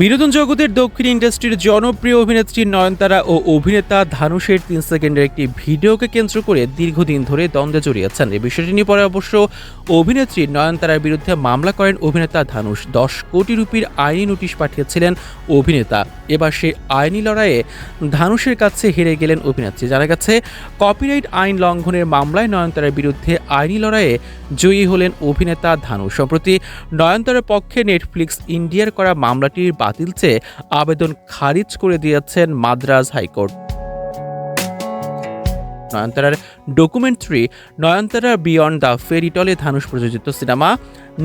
বিনোদন জগতের দক্ষিণ ইন্ডাস্ট্রির জনপ্রিয় অভিনেত্রী নয়নতারা ও অভিনেতা ধানুষের তিন সেকেন্ডের একটি ভিডিওকে কেন্দ্র করে দীর্ঘদিন ধরে দ্বন্দ্বে জড়িয়েছেন। এই বিষয়টি নিয়ে পরে অবশ্য অভিনেত্রী নয়নতারার বিরুদ্ধে মামলা করেন অভিনেতা ধানুষ দশ কোটি রুপির আইনি নোটিশ পাঠিয়েছিলেন অভিনেতা। এবার সেই আইনি লড়াইয়ে ধানুষের কাছে হেরে গেলেন অভিনেত্রী। জানা গেছে, কপিরাইট আইন লঙ্ঘনের মামলায় নয়নতারার বিরুদ্ধে আইনি লড়াইয়ে জয়ী হলেন অভিনেতা ধানুষ সম্প্রতি নয়নতারার পক্ষে নেটফ্লিক্স ইন্ডিয়ার করা মামলাটির বাতিল চেয়ে আবেদন খারিজ করে দিয়েছেন Madras high court. নয়নতারার documentary Nayanthara beyond the fairytale Dhanush প্রযোজিত সিনেমা,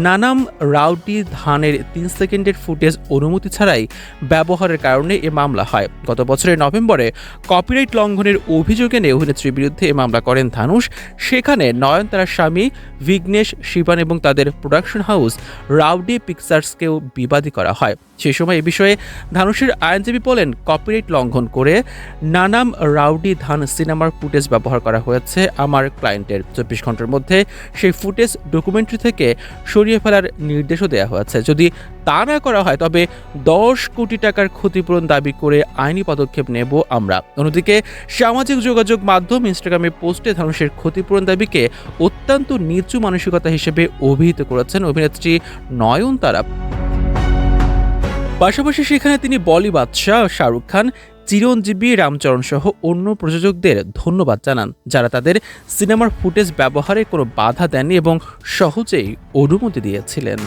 নানাম রাউটি ধানের তিন সেকেন্ডের ফুটেজ অনুমতি ছাড়াই ব্যবহারের কারণে এ মামলা হয়। গত বছরের নভেম্বরে কপিরাইট লঙ্ঘনের অভিযোগ এনে অভিনেত্রীর বিরুদ্ধে এ মামলা করেন ধানুষ। সেখানে নয়নতারার স্বামী বিঘ্নেশ শিবান এবং তাদের প্রোডাকশন হাউস রাউডি পিকচার্সকেও বিবাদী করা হয়। সে সময় এ বিষয়ে ধানুষের আইনজীবী বলেন কপিরাইট লঙ্ঘন করে নানাম রাউডি ধান সিনেমার ফুটেজ ব্যবহার করা হয়েছে আমার ক্লায়েন্টের। চব্বিশ ঘণ্টার মধ্যে সেই ফুটেজ ডকুমেন্টারি থেকে সরিয়ে ফেলার নির্দেশও দেওয়া হয়েছে। যদি তা না করা হয়, তবে দশ কোটি টাকার ক্ষতিপূরণ দাবি করে আইনি পদক্ষেপ নেব আমরা। অন্যদিকে, সামাজিক যোগাযোগ মাধ্যম ইনস্টাগ্রামে পোস্টে ধানুষের ক্ষতিপূরণ দাবিকে অত্যন্ত নিচু মানসিকতা হিসেবে অভিহিত করেছেন অভিনেত্রী নয়ন নয়নতারা। পাশাপাশি সেখানে তিনি বলি বাদশাহ শাহরুখ খান চিরঞ্জীবী রামচরণ সহ অন্য প্রযোজকদের ধন্যবাদ জানান, যারা তাদের সিনেমার ফুটেজ ব্যবহারে কোনো বাধা দেননি এবং সহজেই অনুমতি দিয়েছিলেন।